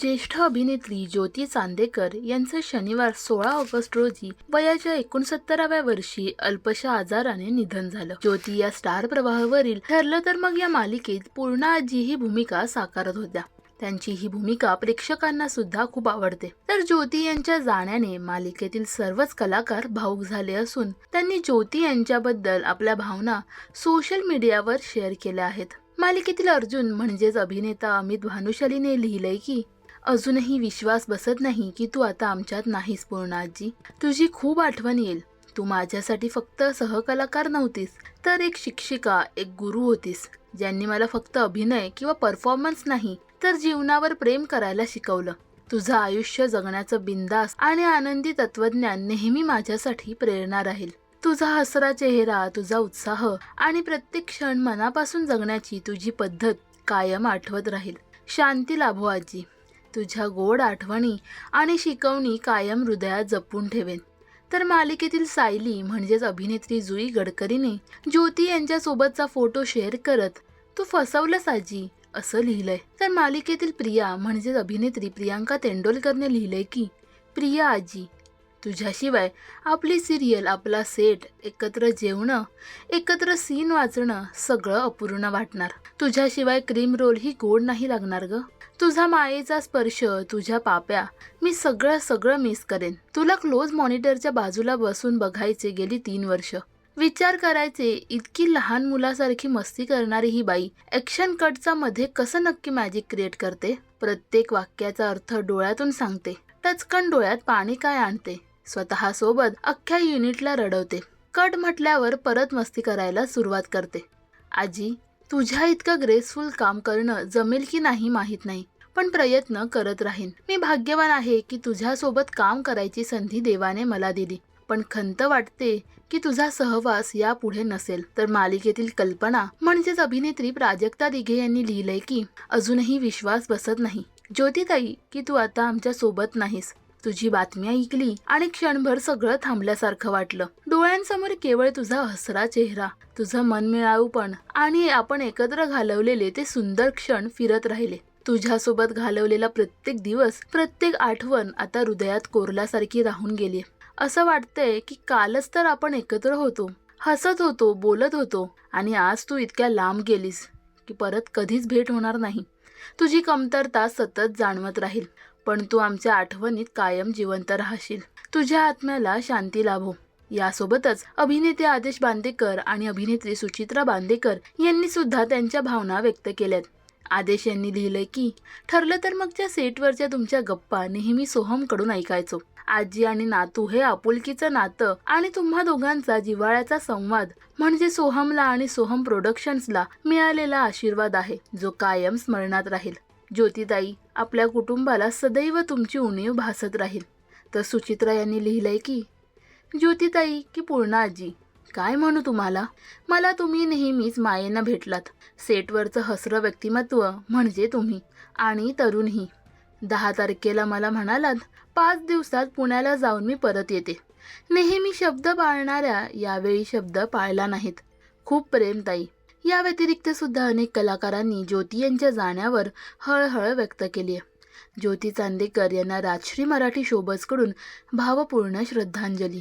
ज्येष्ठ अभिनेत्री ज्योती चांदेकर यांचं शनिवार सोळा ऑगस्ट रोजी वयाच्या एकोणसत्तराव्या वर्षी अल्पशा आजाराने निधन झालं. ज्योती या स्टार प्रवाहावरील ठरलं तर मग या मालिकेत पूर्ण आजी ही भूमिका साकारत होत्या. त्यांची ही भूमिका प्रेक्षकांना सुद्धा खूप आवडते. तर ज्योती यांच्या जाण्याने मालिकेतील सर्वच कलाकार भाऊक झाले असून त्यांनी ज्योती यांच्याबद्दल आपल्या भावना सोशल मीडियावर शेअर केल्या आहेत. मालिकेतील अर्जुन म्हणजेच अभिनेता अमित भानुशालीने लिहिलंय की अजूनही विश्वास बसत नाही की तू आता आमच्यात नाहीस पूर्ण आजी तुझी खूप आठवण येईल. तू माझ्यासाठी फक्त सहकलाकार नव्हतीस तर एक शिक्षिका एक गुरु होतीस ज्यांनी मला फक्त अभिनय किंवा परफॉर्मन्स नाही तर जीवनावर प्रेम करायला शिकवलं. तुझं आयुष्य जगण्याचं बिंदास आणि आनंदी तत्वज्ञान नेहमी माझ्यासाठी प्रेरणा राहील. तुझा हसरा चेहरा तुझा उत्साह आणि प्रत्येक क्षण मनापासून जगण्याची तुझी पद्धत कायम आठवत राहील. शांती लाभो आजी. तुझ्या गोड आठवणी आणि शिकवणी कायम हृदयात जपून ठेवेन. तर मालिकेतील सायली म्हणजेच अभिनेत्री जुई गडकरीने ज्योती यांच्यासोबतचा फोटो शेअर करत तू फसवलंस आजी असं लिहिलंय. तर मालिकेतील प्रिया म्हणजेच अभिनेत्री प्रियांका तेंडोलकरने लिहिलंय की प्रिया आजी तुझ्याशिवाय आपली सिरियल आपला सेट एकत्र जेवणं एकत्र सीन वाचणं सगळं अपूर्ण वाटणार. तुझ्याशिवाय क्रीम रोल ही गोड नाही लागणार ग. तुझा मायेचा स्पर्श तुझ्या पाप्या मी सगळं सगळं मिस करेन. तुला क्लोज मॉनिटरच्या बाजूला बसून बघायचे गेली तीन वर्ष. विचार करायचे इतकी लहान मुलासारखी मस्ती करणारी ही बाई ॲक्शन कटचा मध्ये कसं नक्की मॅजिक क्रिएट करते? प्रत्येक वाक्याचा अर्थ डोळ्यातून सांगते. टचकन डोळ्यात पाणी काय आणते? स्वतःसोबत अख्ख्या युनिटला रडवते. कट म्हटल्यावर परत मस्ती करायला सुरुवात करते. आजी तुझ्या इतकं ग्रेसफुल काम करणं जमेल की नाही माहीत नाही पण प्रयत्न करत राहीन. मी भाग्यवान आहे की तुझ्यासोबत काम करायची संधी देवाने मला दिली. पण खंत वाटते की तुझा सहवास यापुढे नसेल. तर मालिकेतील कल्पना म्हणजेच अभिनेत्री प्राजक्ता दिघे यांनी लिहिलंय की अजूनही विश्वास बसत नाही. ज्योतिताई की तू आता आमच्यासोबत नाहीस? तुझी बातमी ऐकली आणि क्षणभर सगळं थांबल्यासारखं वाटलं. डोळ्यांसमोर केवळ तुझा हसरा चेहरा तुझं मनमिळाऊपण आणि आपण एकत्र घालवलेले ते सुंदर क्षण फिरत राहिले. तुझ्यासोबत घालवलेला प्रत्येक दिवस प्रत्येक आठवण आता हृदयात कोरल्यासारखी राहून गेली असं वाटतंय की कालच तर आपण एकत्र होतो हसत होतो बोलत होतो आणि आज तू इतक्या लांब गेलीस की परत कधीच भेट होणार नाही. तुझी कमतरता सतत जाणवत राहील पण तू आमच्या आठवणीत कायम जिवंत राहशील. तुझ्या आत्म्याला शांती लाभो. यासोबतच अभिनेते आदेश बांदेकर आणि अभिनेत्री सुचित्रा बांदेकर यांनी सुद्धा त्यांच्या भावना व्यक्त केल्यात. आदेश यांनी लिहिलंय की ठरलं तर मग त्या सेटवरच्या तुमच्या गप्पा नेहमी सोहमकडून ऐकायचो. आजी आणि नातू हे आपुलकीचं नातं आणि तुम्हा दोघांचा जिव्हाळ्याचा संवाद म्हणजे सोहमला आणि सोहम प्रोडक्शन्सला मिळालेला आशीर्वाद आहे जो कायम स्मरणात राहील. ज्योतिताई आपल्या कुटुंबाला सदैव तुमची उणीव भासत राहील. तर सुचित्रा यांनी लिहिलंय की ज्योतिताई की पूर्ण आजी काय म्हणू तुम्हाला? मला तुम्ही नेहमीच मायेनं भेटलात. सेटवरचं हसरं व्यक्तिमत्व म्हणजे तुम्ही आणि तरुणही. दहा तारखेला मला म्हणालात पाच दिवसात पुण्याला जाऊन मी परत येते. नेहमी शब्द पाळणाऱ्या यावेळी शब्द पाळला नाहीत. खूप प्रेम ताई. या व्यतिरिक्त सुद्धा अनेक कलाकारांनी ज्योती यांच्या जाण्यावर हळहळ व्यक्त केली आहे. ज्योती चांदेकर यांना राजश्री मराठी शोबसकडून भावपूर्ण श्रद्धांजली.